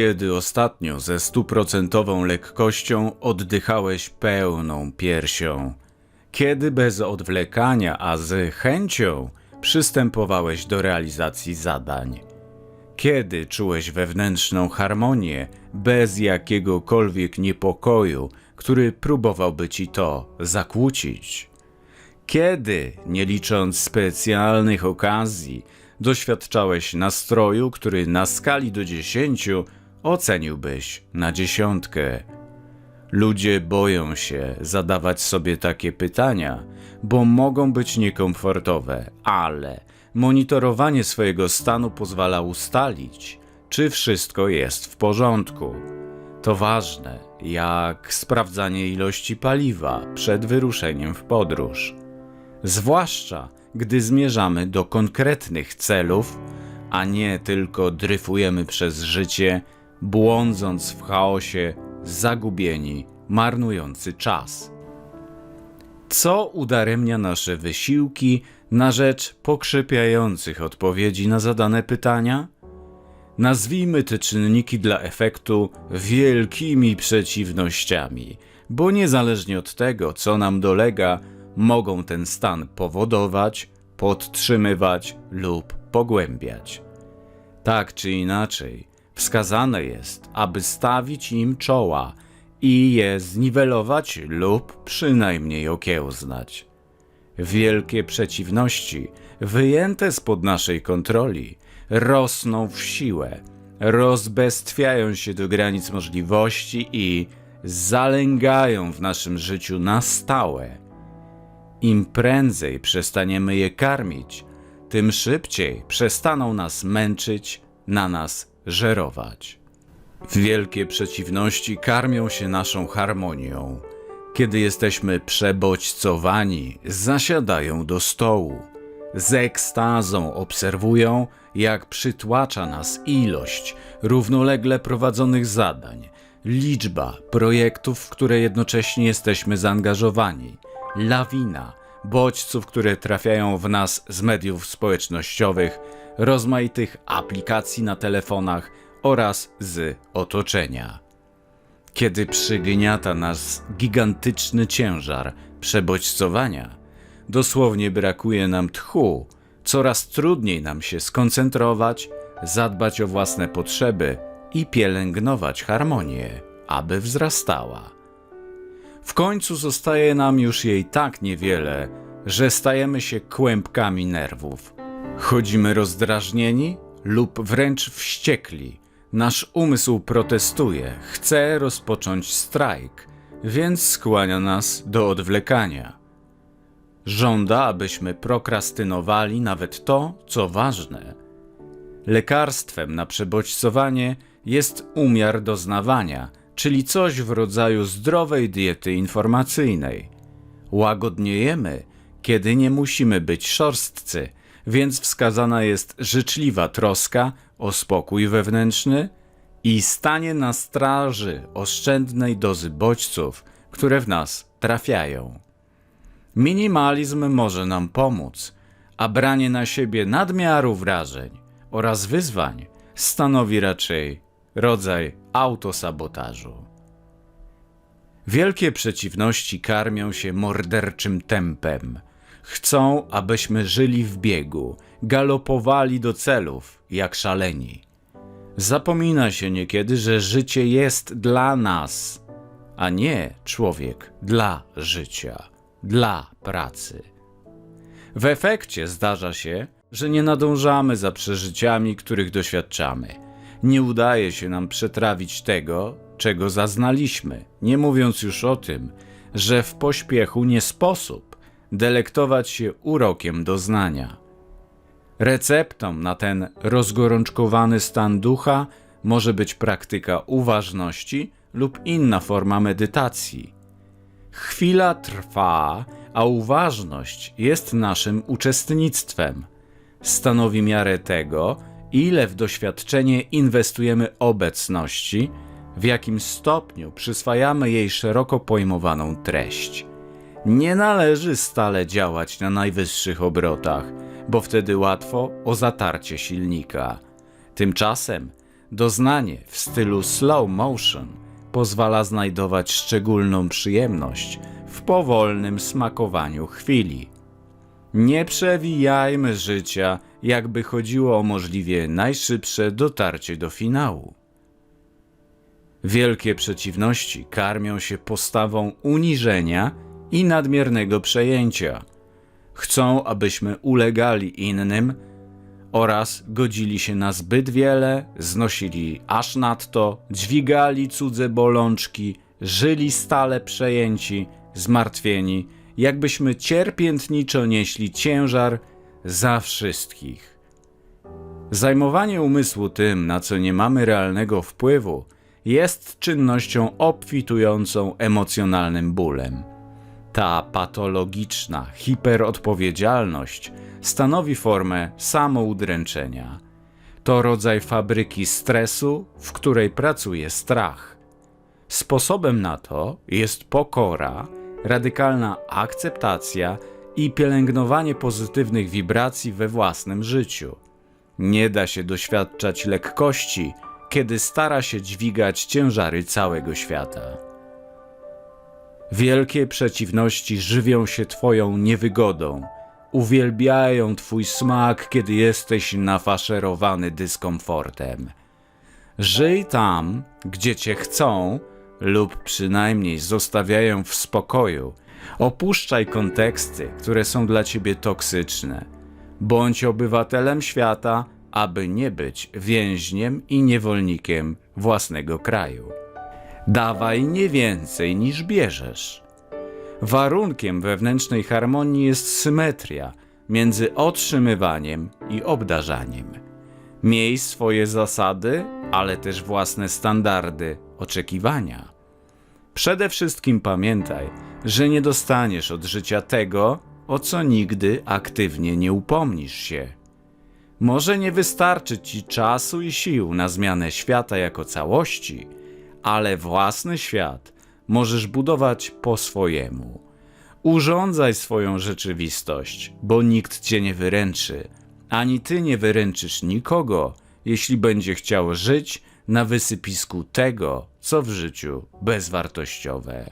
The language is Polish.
Kiedy ostatnio ze stuprocentową lekkością oddychałeś pełną piersią? Kiedy bez odwlekania, a z chęcią przystępowałeś do realizacji zadań? Kiedy czułeś wewnętrzną harmonię bez jakiegokolwiek niepokoju, który próbowałby ci to zakłócić? Kiedy, nie licząc specjalnych okazji, doświadczałeś nastroju, który na skali do dziesięciu oceniłbyś na dziesiątkę? Ludzie boją się zadawać sobie takie pytania, bo mogą być niekomfortowe, ale monitorowanie swojego stanu pozwala ustalić, czy wszystko jest w porządku. To ważne, jak sprawdzanie ilości paliwa przed wyruszeniem w podróż. Zwłaszcza gdy zmierzamy do konkretnych celów, a nie tylko dryfujemy przez życie, błądząc w chaosie, zagubieni, marnujący czas. Co udaremnia nasze wysiłki na rzecz pokrzepiających odpowiedzi na zadane pytania? Nazwijmy te czynniki dla efektu wielkimi przeciwnościami, bo niezależnie od tego, co nam dolega, mogą ten stan powodować, podtrzymywać lub pogłębiać. Tak czy inaczej, wskazane jest, aby stawić im czoła i je zniwelować lub przynajmniej okiełznać. Wielkie przeciwności, wyjęte spod naszej kontroli, rosną w siłę, rozbestwiają się do granic możliwości i zalęgają w naszym życiu na stałe. Im prędzej przestaniemy je karmić, tym szybciej przestaną nas męczyć, na nas żerować. Wielkie przeciwności karmią się naszą harmonią. Kiedy jesteśmy przebodźcowani, zasiadają do stołu. Z ekstazą obserwują, jak przytłacza nas ilość równolegle prowadzonych zadań, liczba projektów, w które jednocześnie jesteśmy zaangażowani, lawina bodźców, które trafiają w nas z mediów społecznościowych, rozmaitych aplikacji na telefonach oraz z otoczenia. Kiedy przygniata nas gigantyczny ciężar przebodźcowania, dosłownie brakuje nam tchu, coraz trudniej nam się skoncentrować, zadbać o własne potrzeby i pielęgnować harmonię, aby wzrastała. W końcu zostaje nam już jej tak niewiele, że stajemy się kłębkami nerwów. Chodzimy rozdrażnieni lub wręcz wściekli. Nasz umysł protestuje, chce rozpocząć strajk, więc skłania nas do odwlekania. Żąda, abyśmy prokrastynowali nawet to, co ważne. Lekarstwem na przebodźcowanie jest umiar doznawania, czyli coś w rodzaju zdrowej diety informacyjnej. Łagodniejemy, kiedy nie musimy być szorstcy, więc wskazana jest życzliwa troska o spokój wewnętrzny i stanie na straży oszczędnej dozy bodźców, które w nas trafiają. Minimalizm może nam pomóc, a branie na siebie nadmiaru wrażeń oraz wyzwań stanowi raczej rodzaj autosabotażu. Wielkie przeciwności karmią się morderczym tempem. Chcą, abyśmy żyli w biegu, galopowali do celów jak szaleni. Zapomina się niekiedy, że życie jest dla nas, a nie człowiek dla życia, dla pracy. W efekcie zdarza się, że nie nadążamy za przeżyciami, których doświadczamy. Nie udaje się nam przetrawić tego, czego zaznaliśmy, nie mówiąc już o tym, że w pośpiechu nie sposób delektować się urokiem doznania. Receptą na ten rozgorączkowany stan ducha może być praktyka uważności lub inna forma medytacji. Chwila trwa, a uważność jest naszym uczestnictwem. Stanowi miarę tego, ile w doświadczenie inwestujemy obecności, w jakim stopniu przyswajamy jej szeroko pojmowaną treść. Nie należy stale działać na najwyższych obrotach, bo wtedy łatwo o zatarcie silnika. Tymczasem doznanie w stylu slow motion pozwala znajdować szczególną przyjemność w powolnym smakowaniu chwili. Nie przewijajmy życia, jakby chodziło o możliwie najszybsze dotarcie do finału. Wielkie przeciwności karmią się postawą uniżenia i nadmiernego przejęcia. Chcą, abyśmy ulegali innym oraz godzili się na zbyt wiele, znosili aż nadto, dźwigali cudze bolączki, żyli stale przejęci, zmartwieni, jakbyśmy cierpiętniczo nieśli ciężar za wszystkich. Zajmowanie umysłu tym, na co nie mamy realnego wpływu, jest czynnością obfitującą emocjonalnym bólem. Ta patologiczna hiperodpowiedzialność stanowi formę samoudręczenia. To rodzaj fabryki stresu, w której pracuje strach. Sposobem na to jest pokora, radykalna akceptacja i pielęgnowanie pozytywnych wibracji we własnym życiu. Nie da się doświadczać lekkości, kiedy stara się dźwigać ciężary całego świata. Wielkie przeciwności żywią się Twoją niewygodą, uwielbiają Twój smak, kiedy jesteś nafaszerowany dyskomfortem. Żyj tam, gdzie Cię chcą, lub przynajmniej zostawiają w spokoju. Opuszczaj konteksty, które są dla Ciebie toksyczne. Bądź obywatelem świata, aby nie być więźniem i niewolnikiem własnego kraju. Dawaj nie więcej niż bierzesz. Warunkiem wewnętrznej harmonii jest symetria między otrzymywaniem i obdarzaniem. Miej swoje zasady, ale też własne standardy, oczekiwania. Przede wszystkim pamiętaj, że nie dostaniesz od życia tego, o co nigdy aktywnie nie upomnisz się. Może nie wystarczy ci czasu i sił na zmianę świata jako całości, ale własny świat możesz budować po swojemu. Urządzaj swoją rzeczywistość, bo nikt cię nie wyręczy, ani ty nie wyręczysz nikogo, jeśli będzie chciał żyć na wysypisku tego, co w życiu bezwartościowe.